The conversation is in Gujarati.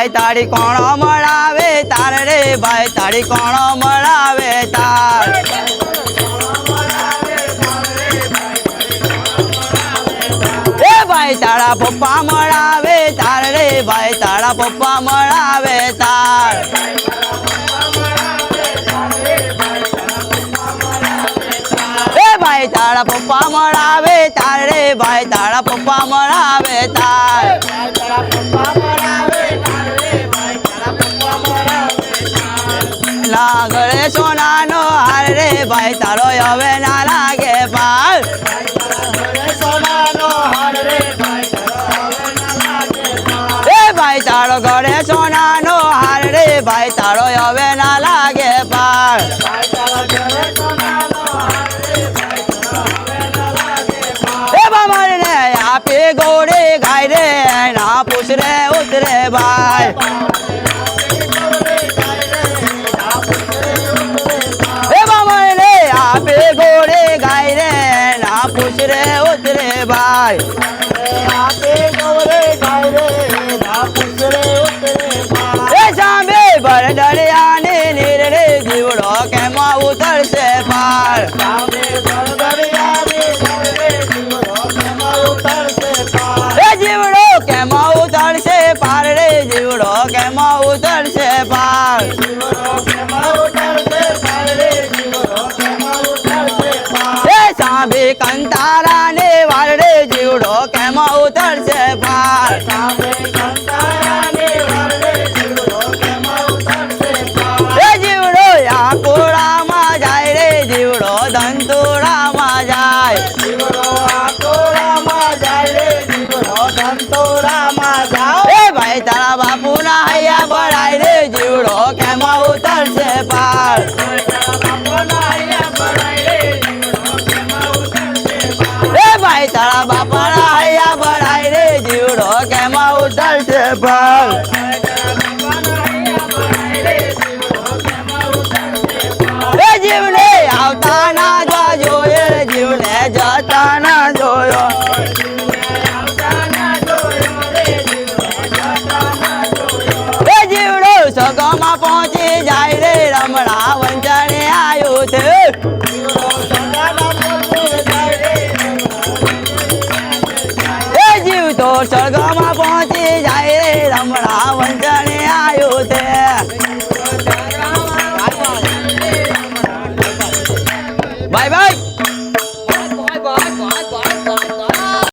ભાઈ તારી કોણ મળાવે? તાર રે ભાઈ તારી કોણ મળાવે? તાર ભાઈ તારા પપ્પા મળાવે, તાર રે ભાઈ તારા પપ્પા મળાવે, તાર એ ભાઈ તારા પપ્પા મળાવે, તાર રે ભાઈ તારા પપ્પા મળાવે, તાર લાગડે સોનાનો હાર રે ભાઈ, તારો હવે ના લાગે પાર ભાઈ, તારો ઘરે સોનાનો હાર રે ભાઈ, તારો હવે ના લાગે ભર દરિયાને નીર રે જીવડો કેમાં પાર? રે? જીવડો કેમાં చూడోక જીવડો કેમાં ઉતરશે પાર 小二哥。